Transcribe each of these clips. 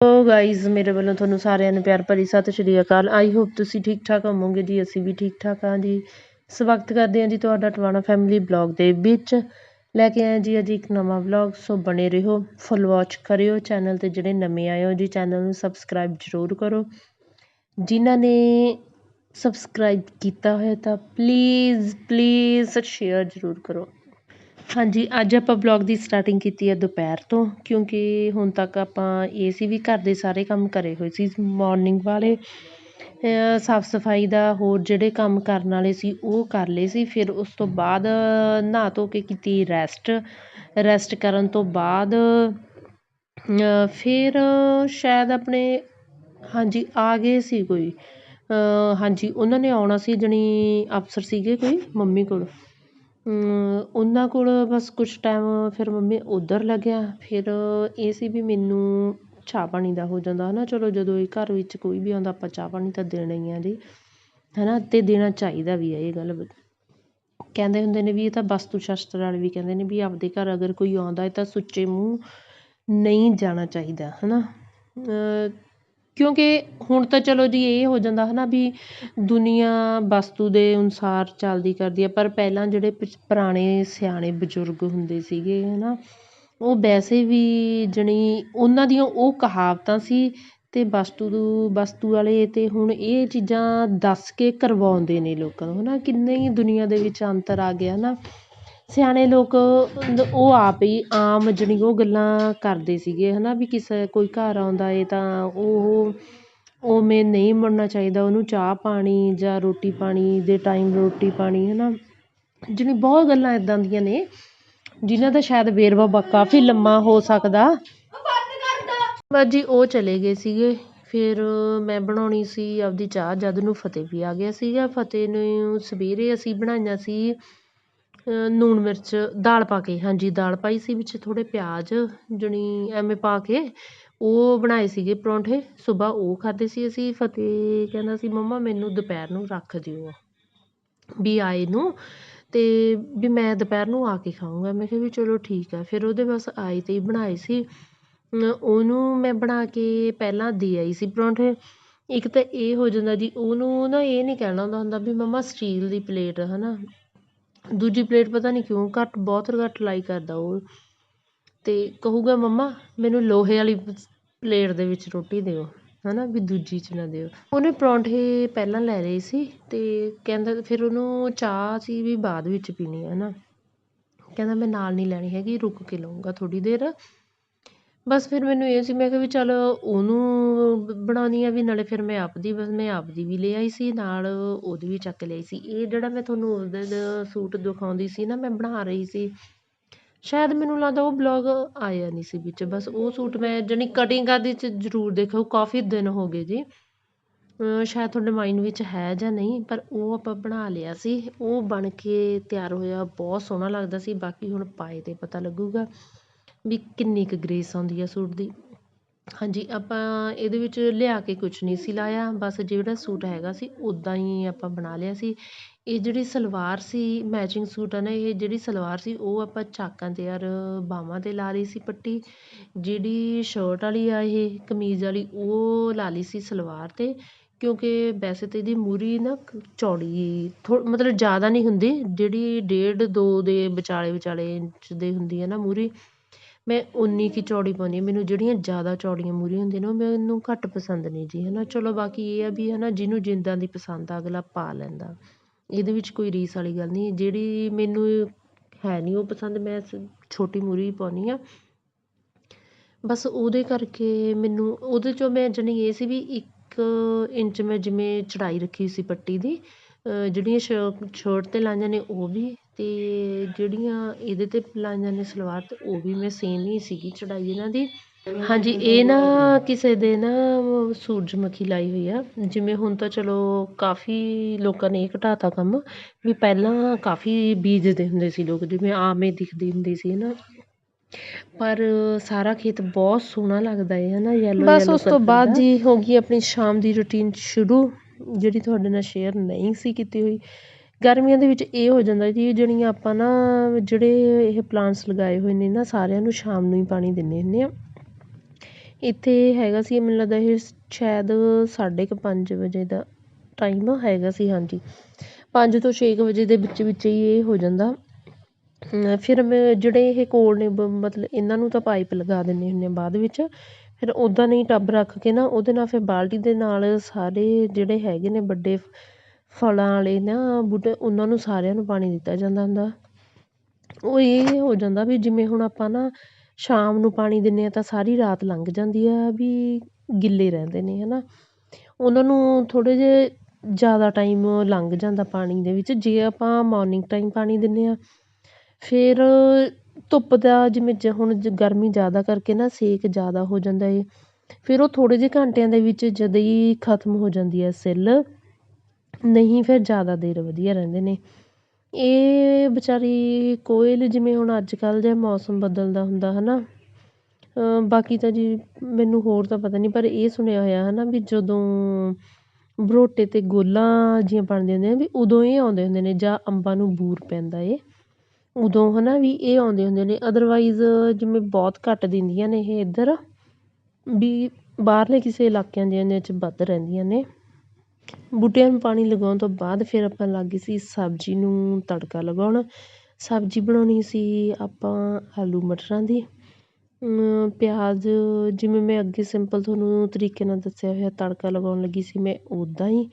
So guys ਮੇਰੇ ਵੱਲੋਂ ਤੁਹਾਨੂੰ ਸਾਰਿਆਂ ਨੂੰ ਪਿਆਰ ਭਰੀ ਸਤਿ ਸ਼੍ਰੀ ਅਕਾਲ। ਆਈ ਹੋਪ ਤੁਸੀਂ ਠੀਕ ਠਾਕ ਹੋਵੋਗੇ ਜੀ, ਅਸੀਂ ਵੀ ਠੀਕ ਠਾਕ ਹਾਂ ਜੀ। ਸਵਾਗਤ ਕਰਦੇ ਹਾਂ ਜੀ ਤੁਹਾਡਾ ਟਵਾਣਾ ਫੈਮਿਲੀ ਬਲੌਗ ਦੇ ਵਿੱਚ। ਲੈ ਕੇ ਆਏ ਜੀ ਅੱਜ ਇੱਕ ਨਵਾਂ ਬਲੌਗ ਸੋ ਬਣੇ ਰਹੋ ਫੁੱਲ ਵਾਚ ਕਰਿਓ ਚੈਨਲ ਤੇ ਜਿਹੜੇ ਨਵੇਂ ਆਏ ਹੋ ਜੀ ਚੈਨਲ ਨੂੰ ਸਬਸਕ੍ਰਾਈਬ ਜ਼ਰੂਰ ਕਰੋ। ਜਿਨ੍ਹਾਂ ਨੇ ਸਬਸਕ੍ਰਾਈਬ ਕੀਤਾ ਹੋਇਆ ਤਾਂ ਪਲੀਜ਼ ਪਲੀਜ਼ ਸ਼ੇਅਰ ਜ਼ਰੂਰ ਕਰੋ। ਹਾਂਜੀ, ਅੱਜ ਆਪਾਂ ਬਲੌਗ ਦੀ ਸਟਾਰਟਿੰਗ ਕੀਤੀ ਹੈ ਦੁਪਹਿਰ ਤੋਂ, ਕਿਉਂਕਿ ਹੁਣ ਤੱਕ ਆਪਾਂ ਇਹ ਸੀ ਵੀ ਘਰ ਦੇ ਸਾਰੇ ਕੰਮ ਕਰੇ ਹੋਏ ਸੀ ਮਾਰਨਿੰਗ ਵਾਲੇ ਸਾਫ਼ ਸਫ਼ਾਈ ਦਾ ਹੋਰ ਜਿਹੜੇ ਕੰਮ ਕਰਨ ਵਾਲੇ ਸੀ, ਉਹ ਕਰ ਲਏ ਸੀ, ਫਿਰ ਉਸ ਤੋਂ ਬਾਅਦ ਨਹਾ ਧੋ ਕੇ ਕੀਤੀ ਰੈਸਟ ਰੈਸਟ ਕਰਨ ਤੋਂ ਬਾਅਦ ਫਿਰ ਸ਼ਾਇਦ ਆਪਣੇ, ਹਾਂਜੀ, ਆ ਗਏ ਸੀ ਕੋਈ ਹਾਂਜੀ, ਉਹਨਾਂ ਨੇ ਆਉਣਾ ਸੀ, ਜਣੀ ਅਫਸਰ ਸੀਗੇ ਕੋਈ, ਮੰਮੀ ਕੋਲ। ਉਹਨਾਂ ਕੋਲ ਬਸ ਕੁਛ ਟਾਈਮ ਫਿਰ ਮੰਮੀ ਉੱਧਰ ਲੱਗਿਆ। ਫਿਰ ਇਹ ਸੀ ਵੀ ਮੈਨੂੰ ਚਾਹ ਪਾਣੀ ਦਾ ਹੋ ਜਾਂਦਾ ਹੈ ਨਾ ਚਲੋ ਜਦੋਂ ਇਹ ਘਰ ਵਿੱਚ ਕੋਈ ਵੀ ਆਉਂਦਾ, ਆਪਾਂ ਚਾਹ ਪਾਣੀ ਤਾਂ ਦੇਣਾ ਹੀ ਆ ਜੀ। ਹੈ ਨਾ ਅਤੇ ਦੇਣਾ ਚਾਹੀਦਾ ਵੀ ਹੈ ਇਹ ਗੱਲ। ਕਹਿੰਦੇ ਹੁੰਦੇ ਨੇ ਵੀ ਇਹ ਤਾਂ ਵਸਤੂ ਸ਼ਾਸਤਰ ਵਾਲੇ ਵੀ ਕਹਿੰਦੇ ਨੇ ਵੀ ਆਪਦੇ ਘਰ ਅਗਰ ਕੋਈ ਆਉਂਦਾ ਹੈ ਤਾਂ ਸੁੱਚੇ ਮੂੰਹ ਨਹੀਂ ਜਾਣਾ ਚਾਹੀਦਾ ਹੈ ਨਾ ਕਿਉਂਕਿ ਹੁਣ ਤਾਂ ਚਲੋ ਜੀ ਇਹ ਹੋ ਜਾਂਦਾ ਹੈ ਨਾ ਵੀ ਦੁਨੀਆ ਵਸਤੂ ਦੇ ਅਨੁਸਾਰ ਚੱਲਦੀ ਕਰਦੀ ਹੈ, ਪਰ ਪਹਿਲਾਂ ਜਿਹੜੇ ਪ, ਪੁਰਾਣੇ ਸਿਆਣੇ ਬਜ਼ੁਰਗ ਹੁੰਦੇ ਸੀਗੇ ਹੈ ਨਾ ਉਹ ਵੈਸੇ ਵੀ ਜਾਣੀ ਉਹਨਾਂ ਦੀਆਂ ਉਹ ਕਹਾਵਤਾਂ ਸੀ ਅਤੇ ਵਸਤੂ ਵਸਤੂ ਵਾਲੇ ਅਤੇ ਹੁਣ ਇਹ ਚੀਜ਼ਾਂ ਦੱਸ ਕੇ ਕਰਵਾਉਂਦੇ ਨੇ ਲੋਕਾਂ ਨੂੰ ਹੈ ਨਾ ਕਿੰਨੇ ਹੀ ਦੁਨੀਆ ਦੇ ਵਿੱਚ ਅੰਤਰ ਆ ਗਿਆ ਹੈ ਨਾ ਸਿਆਣੇ ਲੋਕ ਉਹ ਆਪ ਹੀ ਆਮ ਜਿਹੜੀ ਉਹ ਗੱਲਾਂ ਕਰਦੇ ਸੀਗੇ ਹੈ ਨਾ ਵੀ ਕਿਸੇ ਕੋਈ ਘਰ ਆਉਂਦਾ ਏ ਤਾਂ ਉਹ ਉਵੇਂ ਨਹੀਂ ਮੁੜਨਾ ਚਾਹੀਦਾ ਉਹਨੂੰ ਚਾਹ ਪਾਣੀ ਜਾਂ ਰੋਟੀ ਪਾਣੀ ਦੇ ਟਾਈਮ ਰੋਟੀ ਪਾਣੀ ਹੈ ਨਾ ਜਿਹੜੀ ਬਹੁਤ ਗੱਲਾਂ ਇੱਦਾਂ ਦੀਆਂ ਨੇ ਜਿਨ੍ਹਾਂ ਦਾ ਸ਼ਾਇਦ ਵੇਰਵਾ ਕਾਫੀ ਲੰਮਾ ਹੋ ਸਕਦਾ। ਬਸ ਜੀ ਉਹ ਚਲੇ ਗਏ ਸੀਗੇ ਫਿਰ ਮੈਂ ਬਣਾਉਣੀ ਸੀ ਆਪਦੀ ਚਾਹ ਜਦ ਨੂੰ ਫਤਿਹ ਵੀ ਆ ਗਿਆ ਸੀਗਾ। ਫਤਿਹ ਨੂੰ ਸਵੇਰੇ ਅਸੀਂ ਬਣਾਈਆਂ ਸੀ ਲੂਣ ਮਿਰਚ, ਦਾਲ ਪਾ ਕੇ। ਹਾਂਜੀ, ਦਾਲ ਪਾਈ ਸੀ, ਵਿੱਚ ਥੋੜ੍ਹੇ ਪਿਆਜ਼ ਜਾਣੀ ਐਵੇਂ ਪਾ ਕੇ। ਉਹ ਬਣਾਏ ਸੀਗੇ ਪਰੌਂਠੇ। ਸੁਬਾਹ ਉਹ ਖਾਧੇ ਸੀ ਅਸੀਂ। ਫਤਿਹ ਕਹਿੰਦਾ ਸੀ, ਮੰਮਾ, ਮੈਨੂੰ ਦੁਪਹਿਰ ਨੂੰ ਰੱਖ ਦਿਓ ਵੀ ਆਏ ਨੂੰ ਅਤੇ ਵੀ ਮੈਂ ਦੁਪਹਿਰ ਨੂੰ ਆ ਕੇ ਖਾਊਂਗਾ। ਮੈਂ ਕਿਹਾ ਵੀ ਚਲੋ ਠੀਕ ਆ। ਫਿਰ ਉਹਦੇ ਬਸ ਆਏ 'ਤੇ ਹੀ ਬਣਾਏ ਸੀ। ਉਹਨੂੰ ਮੈਂ ਬਣਾ ਕੇ ਪਹਿਲਾਂ ਦੇ ਆਈ ਸੀ ਪਰੌਂਠੇ। ਇੱਕ ਤਾਂ ਇਹ ਹੋ ਜਾਂਦਾ ਜੀ, ਉਹਨੂੰ ਨਾ ਇਹ ਨਹੀਂ ਕਹਿਣਾ ਹੁੰਦਾ ਹੁੰਦਾ ਵੀ ਮੰਮਾ, ਸਟੀਲ ਦੀ ਪਲੇਟ ਹੈ ਨਾ ਦੂਜੀ ਪਲੇਟ ਪਤਾ ਨਹੀਂ ਕਿਉਂ ਘੱਟ, ਬਹੁਤ ਘੱਟ ਲਾਈ ਕਰਦਾ ਉਹ। ਅਤੇ ਕਹੂਗਾ, ਮੰਮਾ, ਮੈਨੂੰ ਲੋਹੇ ਵਾਲੀ ਪਲੇਟ ਦੇ ਵਿੱਚ ਰੋਟੀ ਦਿਓ ਹੈ ਨਾ ਵੀ ਦੂਜੀ 'ਚ ਨਾ ਦਿਓ। ਉਹਨੇ ਪਰੌਂਠੇ ਪਹਿਲਾਂ ਲੈ ਲਏ ਸੀ ਅਤੇ ਕਹਿੰਦਾ, ਫਿਰ ਉਹਨੂੰ ਚਾਹ ਸੀ ਵੀ ਬਾਅਦ ਵਿੱਚ ਪੀਣੀ ਹੈ ਨਾ ਕਹਿੰਦਾ, ਮੈਂ ਨਾਲ ਨਹੀਂ ਲੈਣੀ ਹੈਗੀ, ਰੁਕ ਕੇ ਲਊਂਗਾ ਥੋੜ੍ਹੀ ਦੇਰ। ਬਸ ਫਿਰ ਮੈਨੂੰ ਇਹ ਸੀ, ਮੈਂ ਕਿਹਾ ਵੀ ਚੱਲ ਉਹਨੂੰ ਬਣਾਉਂਦੀ ਹਾਂ ਵੀ ਨਾਲੇ ਫਿਰ ਮੈਂ ਆਪਦੀ ਬਸ, ਮੈਂ ਆਪਦੀ ਵੀ ਲੈ ਆਈ ਸੀ, ਨਾਲ ਉਹਦੀ ਵੀ ਚੱਕ ਲਿਆਈ ਸੀ। ਇਹ ਜਿਹੜਾ ਮੈਂ ਤੁਹਾਨੂੰ ਉਸ ਦਿਨ ਸੂਟ ਦਿਖਾਉਂਦੀ ਸੀ ਨਾ, ਮੈਂ ਬਣਾ ਰਹੀ ਸੀ। ਸ਼ਾਇਦ ਮੈਨੂੰ ਲੱਗਦਾ ਉਹ ਬਲੌਗ ਆਇਆ ਨਹੀਂ ਸੀ ਵਿੱਚ। ਬਸ ਉਹ ਸੂਟ ਮੈਂ ਜਾਣੀ ਕਟਿੰਗ ਕਰਦੀ ਚ ਜ਼ਰੂਰ ਦੇਖਿਓ, ਕਾਫੀ ਦਿਨ ਹੋ ਗਏ ਜੀ। ਸ਼ਾਇਦ ਤੁਹਾਡੇ ਮਾਈਂਡ ਵਿੱਚ ਹੈ ਜਾਂ ਨਹੀਂ, ਪਰ ਉਹ ਆਪਾਂ ਬਣਾ ਲਿਆ ਸੀ। ਉਹ ਬਣ ਕੇ ਤਿਆਰ ਹੋਇਆ, ਬਹੁਤ ਸੋਹਣਾ ਲੱਗਦਾ ਸੀ। ਬਾਕੀ ਹੁਣ ਪਾਏ 'ਤੇ ਪਤਾ ਲੱਗੂਗਾ। ਵੀ ਕਿੰਨੀ ਕੁ ਗਰੇਸ ਆਉਂਦੀ ਆ ਸੂਟ ਦੀ। ਹਾਂਜੀ, ਆਪਾਂ ਇਹਦੇ ਵਿੱਚ ਲਿਆ ਕੇ ਕੁਛ ਨਹੀਂ ਸੀ ਲਾਇਆ, ਬਸ ਜਿਹੜਾ ਸੂਟ ਹੈਗਾ ਸੀ ਉੱਦਾਂ ਹੀ ਆਪਾਂ ਬਣਾ ਲਿਆ ਸੀ। ਇਹ ਜਿਹੜੀ ਸਲਵਾਰ ਸੀ ਮੈਚਿੰਗ ਸੂਟ ਆ ਨਾ, ਇਹ ਜਿਹੜੀ ਸਲਵਾਰ ਸੀ, ਉਹ ਆਪਾਂ ਚਾਕਾਂ 'ਤੇ ਯਾਰ ਬਾਹਵਾਂ 'ਤੇ ਲਾ ਲਈ ਸੀ ਪੱਟੀ। ਜਿਹੜੀ ਸ਼ਰਟ ਵਾਲੀ ਆ ਇਹ, ਕਮੀਜ਼ ਵਾਲੀ, ਉਹ ਲਾ ਲਈ ਸੀ ਸਲਵਾਰ 'ਤੇ, ਕਿਉਂਕਿ ਵੈਸੇ ਤਾਂ ਇਹਦੀ ਮੂਹਰੀ ਨਾ ਚੌੜੀ, ਥੋ, ਮਤਲਬ ਜ਼ਿਆਦਾ ਨਹੀਂ ਹੁੰਦੀ, ਜਿਹੜੀ ਡੇਢ ਦੋ ਦੇ ਵਿਚਾਲੇ ਵਿਚਾਲੇ ਇੰਚ ਦੇ ਹੁੰਦੀ ਹੈ ਨਾ ਮੂਹਰੀ ਮੈਂ ਉਨੀ ਕੁ ਚੌੜੀ ਪਾਉਂਦੀ ਹਾਂ। ਮੈਨੂੰ ਜਿਹੜੀਆਂ ਜ਼ਿਆਦਾ ਚੌੜੀਆਂ ਮੂਹਰੀਆਂ ਹੁੰਦੀਆਂ ਨੇ, ਉਹ ਮੈਨੂੰ ਘੱਟ ਪਸੰਦ ਨਹੀਂ ਜੀ ਹੈ ਨਾ ਚਲੋ ਬਾਕੀ ਇਹ ਆ ਵੀ ਹੈ ਨਾ ਜਿਹਨੂੰ ਜਿੱਦਾਂ ਦੀ ਪਸੰਦ ਆ, ਅਗਲਾ ਪਾ ਲੈਂਦਾ। ਇਹਦੇ ਵਿੱਚ ਕੋਈ ਰੀਸ ਵਾਲੀ ਗੱਲ ਨਹੀਂ। ਜਿਹੜੀ ਮੈਨੂੰ ਹੈ ਨਹੀਂ ਉਹ ਪਸੰਦ, ਮੈਂ ਛੋਟੀ ਮੂਹਰੀ ਪਾਉਂਦੀ ਹਾਂ। ਬਸ ਉਹਦੇ ਕਰਕੇ ਮੈਨੂੰ, ਉਹਦੇ 'ਚੋਂ ਮੈਂ ਜਾਣੀ ਇਹ ਸੀ ਵੀ ਇੱਕ ਇੰਚ ਮੈਂ ਜਿਵੇਂ ਚੜਾਈ ਰੱਖੀ ਸੀ ਪੱਟੀ ਦੀ ਜਿਹੜੀਆਂ ਸ਼ਰਟ 'ਤੇ ਲਾਈਆਂ ਨੇ, ਉਹ ਵੀ ਅਤੇ ਜਿਹੜੀਆਂ ਇਹਦੇ 'ਤੇ ਲਾਈਆਂ ਨੇ ਸਲਵਾਰ 'ਤੇ ਉਹ ਵੀ ਮੈਂ ਸੇਮ ਹੀ ਸੀਗੀ ਚੜਾਈ ਇਹਨਾਂ ਦੀ। ਹਾਂਜੀ ਇਹ ਨਾ ਕਿਸੇ ਦੇ ਨਾ ਸੂਰਜਮੁਖੀ ਲਾਈ ਹੋਈ ਆ। ਜਿਵੇਂ ਹੁਣ ਤਾਂ ਚਲੋ ਕਾਫੀ ਲੋਕਾਂ ਨੇ ਇਹ ਘਟਾਤਾ ਕੰਮ ਵੀ ਪਹਿਲਾਂ ਕਾਫੀ ਬੀਜਦੇ ਹੁੰਦੇ ਸੀ ਲੋਕ ਜਿਵੇਂ ਆਮੇ ਦਿਖਦੀ ਹੁੰਦੀ ਸੀ ਨਾ ਪਰ ਸਾਰਾ ਖੇਤ ਬਹੁਤ ਸੋਹਣਾ ਲੱਗਦਾ ਹੈ ਨਾ ਯੈਲੋ ਬਸ ਉਸ ਤੋਂ ਬਾਅਦ ਜੀ ਹੋ ਗਈ ਆਪਣੀ ਸ਼ਾਮ ਦੀ ਰੁਟੀਨ ਸ਼ੁਰੂ ਜਿਹੜੀ ਤੁਹਾਡੇ ਨਾਲ ਸ਼ੇਅਰ ਨਹੀਂ ਸੀ ਕੀਤੀ ਹੋਈ। ਗਰਮੀਆਂ ਦੇ ਵਿੱਚ ਇਹ ਹੋ ਜਾਂਦਾ ਜੀ, ਜਿਹੜੀਆਂ ਆਪਾਂ ਨਾ, ਜਿਹੜੇ ਇਹ ਪਲਾਂਟਸ ਲਗਾਏ ਹੋਏ ਨੇ ਨਾ, ਸਾਰਿਆਂ ਨੂੰ ਸ਼ਾਮ ਨੂੰ ਹੀ ਪਾਣੀ ਦਿੰਦੇ ਹੁੰਦੇ ਹਾਂ। ਇੱਥੇ ਹੈਗਾ ਸੀ, ਮੈਨੂੰ ਲੱਗਦਾ ਇਹ ਸ਼ਾਇਦ ਸਾਢੇ ਕੁ ਪੰਜ ਵਜੇ ਦਾ ਟਾਈਮ ਹੈਗਾ ਸੀ, ਹਾਂਜੀ। ਪੰਜ ਤੋਂ ਛੇ ਕੁ ਵਜੇ ਦੇ ਵਿੱਚ ਵਿੱਚ ਹੀ ਇਹ ਹੋ ਜਾਂਦਾ। ਫਿਰ ਮੈਂ, ਜਿਹੜੇ ਇਹ ਕੋਲ ਨੇ, ਬ, ਮਤਲਬ ਇਹਨਾਂ ਨੂੰ ਤਾਂ ਪਾਈਪ ਲਗਾ ਦਿੰਦੇ ਹੁੰਦੇ ਹਾਂ ਬਾਅਦ ਵਿੱਚ। ਫਿਰ ਉੱਦਾਂ ਨਹੀਂ ਟੱਬ ਰੱਖ ਕੇ ਨਾ, ਉਹਦੇ ਨਾਲ ਫਿਰ ਬਾਲਟੀ ਦੇ ਨਾਲ ਸਾਰੇ ਜਿਹੜੇ ਹੈਗੇ ਨੇ ਵੱਡੇ ਫਲਾਂ ਵਾਲੇ ਨਾ ਬੂਟੇ, ਉਹਨਾਂ ਨੂੰ ਸਾਰਿਆਂ ਨੂੰ ਪਾਣੀ ਦਿੱਤਾ ਜਾਂਦਾ ਹੁੰਦਾ। ਉਹ ਇਹ ਹੋ ਜਾਂਦਾ ਵੀ ਜਿਵੇਂ ਹੁਣ ਆਪਾਂ ਨਾ ਸ਼ਾਮ ਨੂੰ ਪਾਣੀ ਦਿੰਦੇ ਹਾਂ ਤਾਂ ਸਾਰੀ ਰਾਤ ਲੰਘ ਜਾਂਦੀ ਆ ਵੀ ਗਿੱਲੇ ਰਹਿੰਦੇ ਨੇ ਹੈ ਨਾ ਉਹਨਾਂ ਨੂੰ ਥੋੜ੍ਹੇ ਜਿਹੇ ਜ਼ਿਆਦਾ ਟਾਈਮ ਲੰਘ ਜਾਂਦਾ ਪਾਣੀ ਦੇ ਵਿੱਚ। ਜੇ ਆਪਾਂ ਮੋਰਨਿੰਗ ਟਾਈਮ ਪਾਣੀ ਦਿੰਦੇ ਹਾਂ, ਫਿਰ ਧੁੱਪ ਦਾ ਜਿਵੇਂ ਜ ਹੁਣ ਜ ਗਰਮੀ ਜ਼ਿਆਦਾ ਕਰਕੇ ਨਾ ਸੇਕ ਜ਼ਿਆਦਾ ਹੋ ਜਾਂਦਾ ਏ। ਫਿਰ ਉਹ ਥੋੜ੍ਹੇ ਜਿਹੇ ਘੰਟਿਆਂ ਦੇ ਵਿੱਚ ਜਦ ਹੀ ਖਤਮ ਹੋ ਜਾਂਦੀ ਹੈ ਸਿੱਲ ਨਹੀਂ, ਫਿਰ ਜ਼ਿਆਦਾ ਦੇਰ ਵਧੀਆ ਰਹਿੰਦੇ ਨੇ। ਇਹ ਵਿਚਾਰੀ ਕੋਇਲ ਜਿਵੇਂ ਹੁਣ ਅੱਜ ਕੱਲ੍ਹ ਜਿਹਾ ਮੌਸਮ ਬਦਲਦਾ ਹੁੰਦਾ ਹੈ ਨਾ ਬਾਕੀ ਤਾਂ ਜੀ ਮੈਨੂੰ ਹੋਰ ਤਾਂ ਪਤਾ ਨਹੀਂ, ਪਰ ਇਹ ਸੁਣਿਆ ਹੋਇਆ ਹੈ ਨਾ ਵੀ ਜਦੋਂ ਬਰੋਟੇ 'ਤੇ ਗੋਲਾਂ ਜਿਹੀਆਂ ਬਣਦੀਆਂ ਹੁੰਦੀਆਂ ਵੀ ਉਦੋਂ ਇਹ ਆਉਂਦੇ ਹੁੰਦੇ ਨੇ, ਜਾਂ ਅੰਬਾਂ ਨੂੰ ਬੂਰ ਪੈਂਦਾ ਏ। ਉਦੋਂ ਹੈ ਨਾ ਵੀ ਇਹ ਆਉਂਦੇ ਹੁੰਦੇ ਨੇ। ਅਦਰਵਾਈਜ਼ ਜਿਵੇਂ ਬਹੁਤ ਘੱਟ ਦਿੰਦੀਆਂ ਨੇ ਇਹ ਇੱਧਰ, ਵੀ ਬਾਹਰਲੇ ਕਿਸੇ ਇਲਾਕਿਆਂ ਦੀਆਂ 'ਚ ਵੱਧ ਰਹਿੰਦੀਆਂ ਨੇ। ਬੂਟਿਆਂ ਨੂੰ ਪਾਣੀ ਲਗਾਉਣ ਤੋਂ ਬਾਅਦ ਫਿਰ ਆਪਾਂ ਲੱਗ ਗਏ ਸੀ ਸਬਜ਼ੀ ਨੂੰ ਤੜਕਾ ਲਗਾਉਣ। ਸਬਜ਼ੀ ਬਣਾਉਣੀ ਸੀ ਆਪਾਂ ਆਲੂ ਮਟਰਾਂ ਦੀ। ਪਿਆਜ਼, ਜਿਵੇਂ ਮੈਂ ਅੱਗੇ ਸਿੰਪਲ ਤੁਹਾਨੂੰ ਤਰੀਕੇ ਨਾਲ ਦੱਸਿਆ ਹੋਇਆ ਤੜਕਾ ਲਗਾਉਣ ਲੱਗੀ ਸੀ ਮੈਂ ਉੱਦਾਂ ਹੀ।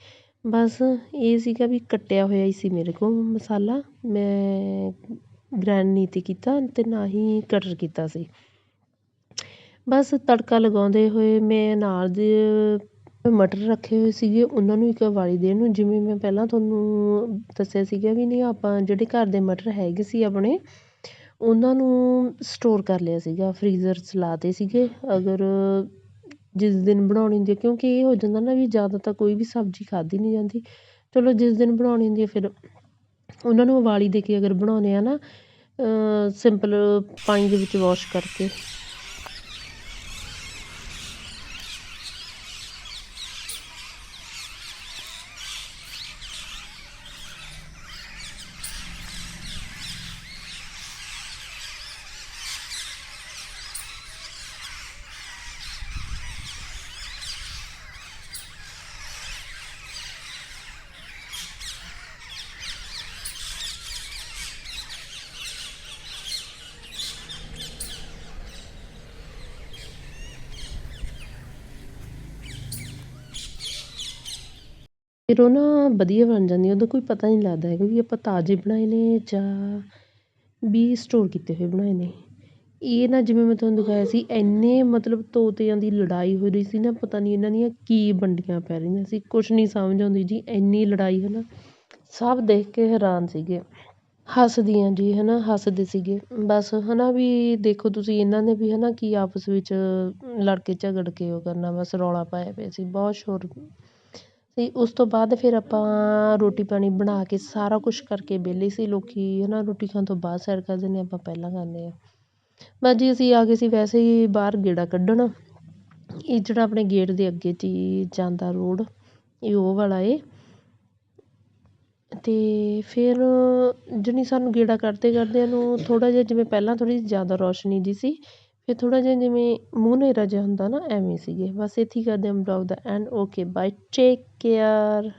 ਬਸ ਇਹ ਸੀਗਾ ਵੀ ਕੱਟਿਆ ਹੋਇਆ ਹੀ ਸੀ ਮੇਰੇ ਕੋਲ ਮਸਾਲਾ। ਮੈਂ ਗ੍ਰੈਂਡ ਨਹੀਂ ਤੀ ਕੀਤਾ ਅਤੇ ਨਾ ਹੀ ਕਟਰ ਕੀਤਾ ਸੀ। ਬਸ ਤੜਕਾ ਲਗਾਉਂਦੇ ਹੋਏ ਮੈਂ ਨਾਲ ਦੇ ਮਟਰ ਰੱਖੇ ਹੋਏ ਸੀਗੇ, ਉਹਨਾਂ ਨੂੰ ਇੱਕ ਉਬਾਲੀ ਦੇਣ ਨੂੰ। ਜਿਵੇਂ ਮੈਂ ਪਹਿਲਾਂ ਤੁਹਾਨੂੰ ਦੱਸਿਆ ਸੀਗਾ ਵੀ ਨਹੀਂ, ਆਪਾਂ ਜਿਹੜੇ ਘਰ ਦੇ ਮਟਰ ਹੈਗੇ ਸੀ ਆਪਣੇ, ਉਹਨਾਂ ਨੂੰ ਸਟੋਰ ਕਰ ਲਿਆ ਸੀਗਾ ਫਰੀਜ਼ਰ 'ਚ ਲਾਤੇ ਸੀਗੇ। ਅਗਰ ਜਿਸ ਦਿਨ ਬਣਾਉਣੀ ਹੁੰਦੀ ਹੈ ਕਿਉਂਕਿ ਇਹ ਹੋ ਜਾਂਦਾ ਨਾ ਵੀ ਜ਼ਿਆਦਾ ਤਾਂ ਕੋਈ ਵੀ ਸਬਜ਼ੀ ਖਾਧੀ ਨਹੀਂ ਜਾਂਦੀ। ਚਲੋ, ਜਿਸ ਦਿਨ ਬਣਾਉਣੀ ਹੁੰਦੀ ਹੈ ਫਿਰ ਉਹਨਾਂ ਨੂੰ ਉਬਾਲੀ ਦੇ ਕੇ ਅਗਰ ਬਣਾਉਂਦੇ ਆ ਨਾ ਸਿੰਪਲ ਪਾਣੀ ਦੇ ਵਿੱਚ ਵਾਸ਼ ਕਰਕੇ। ਫਿਰ ਉਹ ਨਾ ਵਧੀਆ ਬਣ ਜਾਂਦੀ ਉਹਦਾ ਕੋਈ ਪਤਾ ਨਹੀਂ ਲੱਗਦਾ ਹੈਗਾ ਵੀ ਆਪਾਂ ਤਾਜ਼ੇ ਬਣਾਏ ਨੇ ਜਾਂ ਵੀ ਸਟੋਰ ਕੀਤੇ ਹੋਏ ਬਣਾਏ ਨੇ। ਇਹ ਨਾ ਜਿਵੇਂ ਮੈਂ ਤੁਹਾਨੂੰ ਦਿਖਾਇਆ ਸੀ, ਇੰਨੇ ਮਤਲਬ ਤੋਤਿਆਂ ਦੀ ਲੜਾਈ ਹੋ ਰਹੀ ਸੀ ਨਾ, ਪਤਾ ਨਹੀਂ ਇਹਨਾਂ ਦੀਆਂ ਕੀ ਵੰਡੀਆਂ ਪੈ ਰਹੀਆਂ ਸੀ, ਕੁਛ ਨਹੀਂ ਸਮਝ ਆਉਂਦੀ ਜੀ, ਇੰਨੀ ਲੜਾਈ ਹੈ ਨਾ ਸਭ ਦੇਖ ਕੇ ਹੈਰਾਨ ਸੀਗੇ। ਹੱਸਦੀਆਂ ਜੀ ਹੈ ਨਾ ਹੱਸਦੇ ਸੀਗੇ। ਬਸ ਹੈ ਨਾ ਵੀ ਦੇਖੋ ਤੁਸੀਂ ਇਹਨਾਂ ਨੇ ਵੀ ਹੈ ਨਾ ਕੀ ਆਪਸ ਵਿੱਚ ਲੜ ਕੇ ਝਗੜ ਕੇ ਉਹ ਕਰਨਾ, ਬਸ ਰੌਲਾ ਪਾਇਆ ਪਿਆ ਸੀ, ਬਹੁਤ ਸ਼ੋਰ ਤੇ ਉਸ ਤੋਂ ਬਾਅਦ ਫਿਰ ਆਪਾਂ ਰੋਟੀ ਪਾਣੀ ਬਣਾ ਕੇ ਸਾਰਾ ਕੁਛ ਕਰਕੇ ਵਿਹਲੇ ਸੀ ਲੋਕ ਹੈ ਨਾ ਰੋਟੀ ਖਾਣ ਤੋਂ ਬਾਅਦ ਸੈਰ ਕਰਦੇ ਨੇ, ਆਪਾਂ ਪਹਿਲਾਂ ਖਾਂਦੇ ਹਾਂ। ਬਸ ਜੀ, ਅਸੀਂ ਆ ਗਏ ਸੀ ਵੈਸੇ ਹੀ ਬਾਹਰ ਗੇੜਾ ਕੱਢਣ। ਇਹ ਜਿਹੜਾ ਆਪਣੇ ਗੇਟ ਦੇ ਅੱਗੇ 'ਚ ਹੀ ਜਾਂਦਾ ਰੋਡ, ਇਹ ਉਹ ਵਾਲਾ ਏ। ਅਤੇ ਫਿਰ ਜਾਣੀ ਸਾਨੂੰ ਗੇੜਾ ਕੱਢਦੇ ਕੱਢਦਿਆਂ ਨੂੰ ਥੋੜ੍ਹਾ ਜਿਹਾ, ਜਿਵੇਂ ਪਹਿਲਾਂ ਥੋੜ੍ਹੀ ਜ਼ਿਆਦਾ ਰੌਸ਼ਨੀ ਜੀ ਸੀ ਫਿਰ ਥੋੜ੍ਹਾ ਜਿਹਾ ਜਿਵੇਂ ਮੂੰਹ ਹਨੇਰਾ ਜਿਹਾ ਹੁੰਦਾ ਨਾ, ਐਵੇਂ ਸੀਗੇ। ਬਸ ਇੱਥੇ ਹੀ ਕਰਦੇ ਹਾਂ ਬਲੌਗ ਦਾ end okay bye take care